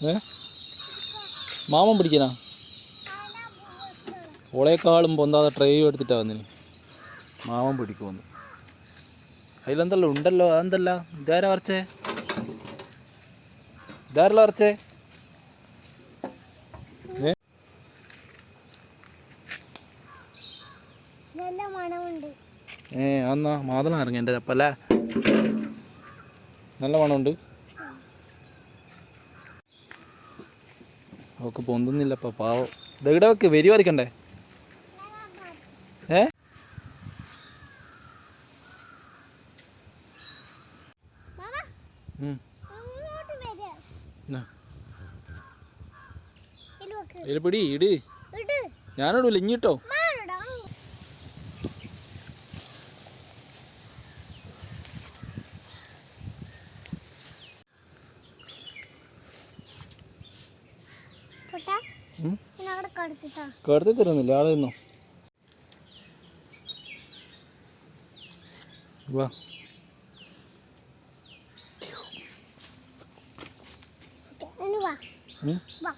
ഏ? മാമൻ പിടിക്കാനാ ഓളേക്കാളും പൊന്താതെ ട്രെയും എടുത്തിട്ടാ വന്നിന്. മാമൻ പിടിക്കുമെന്ന് അതിലെന്തല്ലോ ഉണ്ടല്ലോ അതെന്തല്ല? ഇതാരാ വരച്ചേ? ഇതാരല്ല വരച്ചേ? ഏ? അന്നാ മാതളം ഇറങ്ങി എന്റെ ചപ്പല്ലേ? നല്ല മണമുണ്ട്. ഒക്കെ പൊന്തുന്നില്ലപ്പ പാവം. ഇതെവിടെ വെക്ക് വരി വരയ്ക്കണ്ടേ? ഏ? പിടി ഇട്. ഇട്. ഞാനിടൂല ഇഞ്ഞിട്ടോ? കടത്തി തരുന്നില്ല ആളെ നിന്നോ? വാ. വാ.